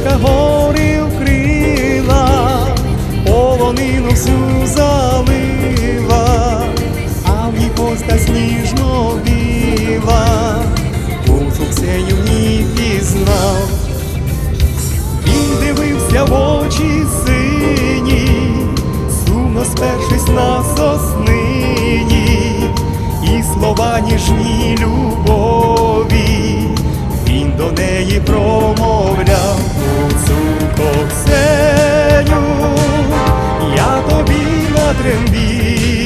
Сонечка горів крила, полонину всю залила, а в ній постать сніжно біла, Божу ксеню в ній пізнав, він дивився в очі сині, сумно спершись на соснині, і слова ніжні любов до неї промовляв цуко Ксеню, я тобі на трембі.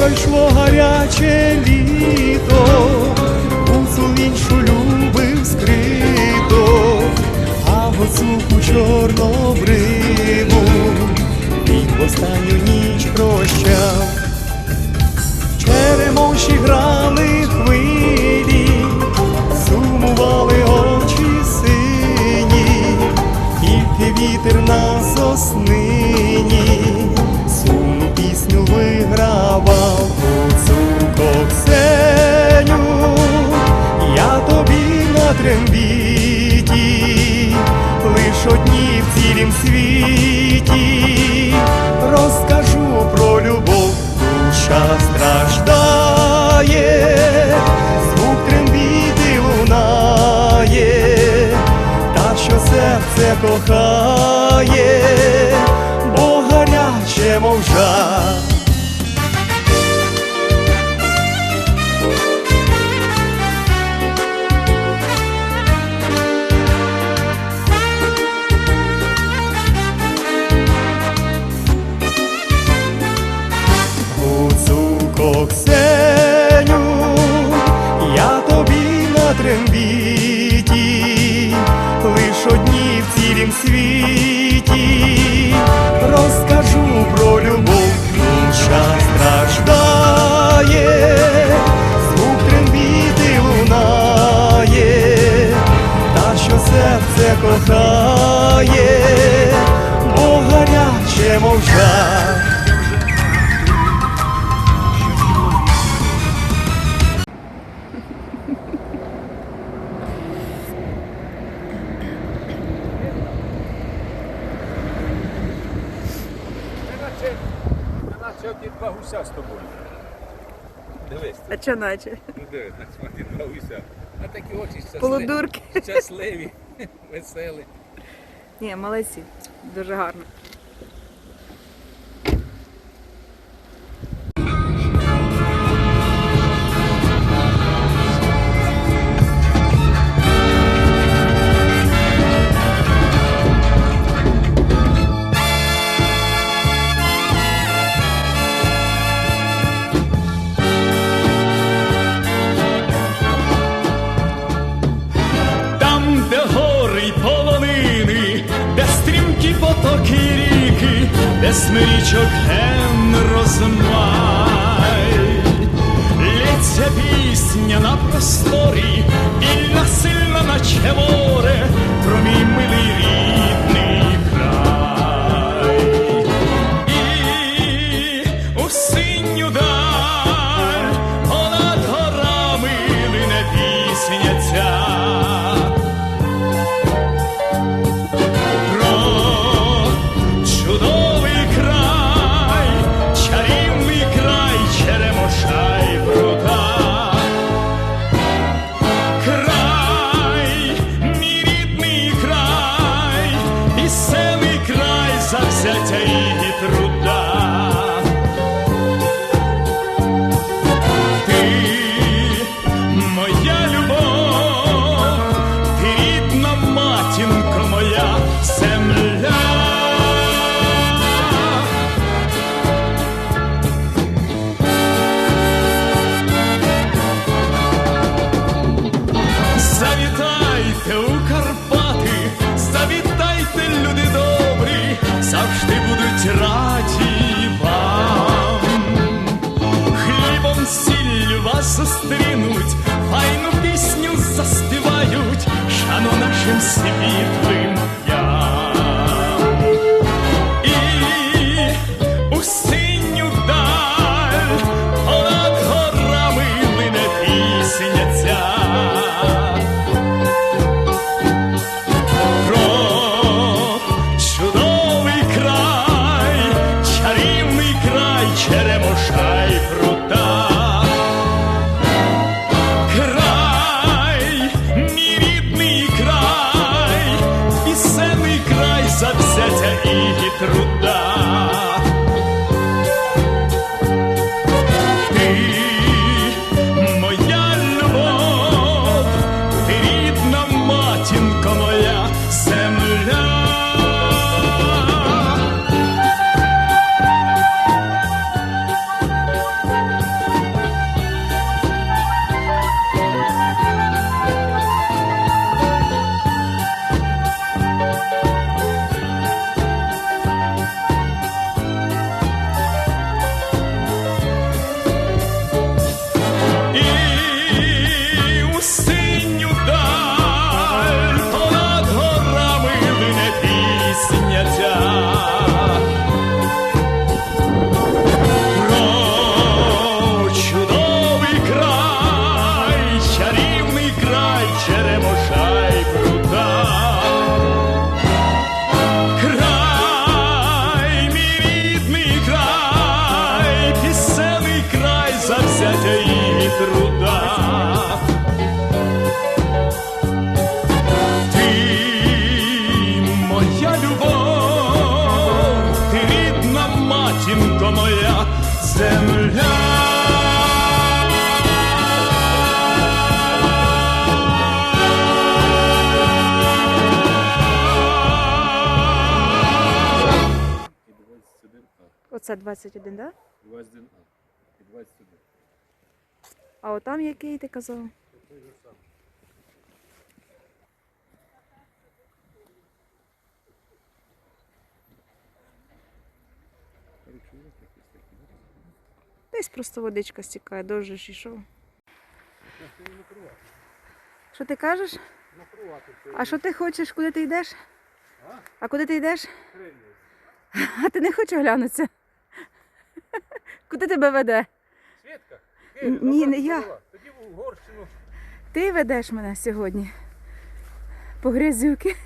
пройшло гаряче літо, гуцу іншу любив скрито, а гоцуку чорнобри. серце кохає, бо гаряче мов. Сьогодні два гуся з тобою. Дивись. А чого наче? Ну дивись, смотри, два гуся. А такі очі щасливі. Полудурки. Щасливі, веселі. Ні, молодці, дуже гарно. Десни річок ген розмай, Лється пісня на просторі, вільна сильна, наче море, про милий. the take. Оце 21, так? Да? 21 А і 21. А отам який ти казав? Той же сам. Десь просто водичка стікає, дощ ж ішов. Що ти кажеш? А що ти хочеш? Куди ти йдеш? А куди ти йдеш? А ти не хочеш глянутися? Куди тебе веде? Свідка? Ні, не я. Тоді в Угорщину. Ти ведеш мене сьогодні по грязюки.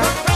Africa.